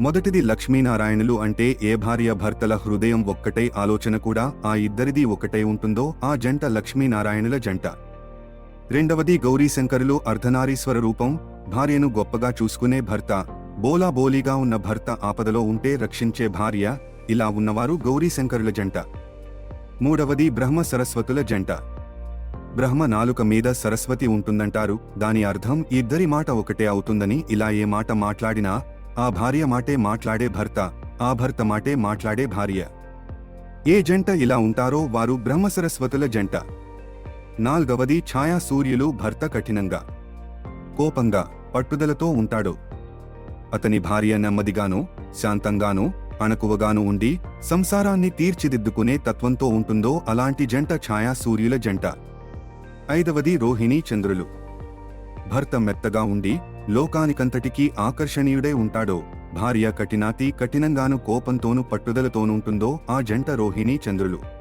మొదటిది లక్ష్మీనారాయణులు అంటే ఏ భార్య భర్తల హృదయం ఒక్కటై ఆలోచన కూడా ఆ ఇద్దరిది ఒకటై ఉంటుందో ఆ జంట లక్ష్మీనారాయణుల జంట. రెండవది గౌరీశంకరులు అర్ధనారీశ్వర రూపం భార్యను గొప్పగా చూసుకునే భర్త బోలా బోలీగా ఉన్న భర్త ఆపదలో ఉంటే రక్షించే భార్య ఇలా ఉన్నవారు గౌరీశంకరుల జంట. మూడవది బ్రహ్మ సరస్వతుల జంట. బ్రహ్మ నాలుక మీద సరస్వతి ఉంటుందంటారు దాని అర్థం ఇద్దరి మాట ఒకటే అవుతుందని ఇలా ఏ మాట మాట్లాడినా ఆ భార్య మాటే మాట్లాడే భర్త ఆ భర్త మాటే మాట్లాడే భార్య. ఏ జంట ఇలా ఉంటారో వారు బ్రహ్మ సరస్వతుల జంట. నాల్గవది ఛాయా సూర్యులు భర్త కఠినంగా. కోపంగా పట్టుదలతో ఉంటాడు. అతని భార్య నెమ్మదిగాను శాంతంగాను అణకువగాను ఉండి సంసారాన్ని తీర్చిదిద్దుకునే తత్వంతో ఉంటుందో అలాంటి జంట ఛాయా సూర్యుల జంట. ఐదవది రోహిణీ చంద్రులు. భర్త మెత్తగా ఉండి లోకానికంతటికీ ఆకర్షణీయుడై ఉంటాడో భార్య కఠినాతి కఠినంగాను కోపంతోనూ పట్టుదలతోనుంటుందో ఆ జంట రోహిణీ చంద్రులు.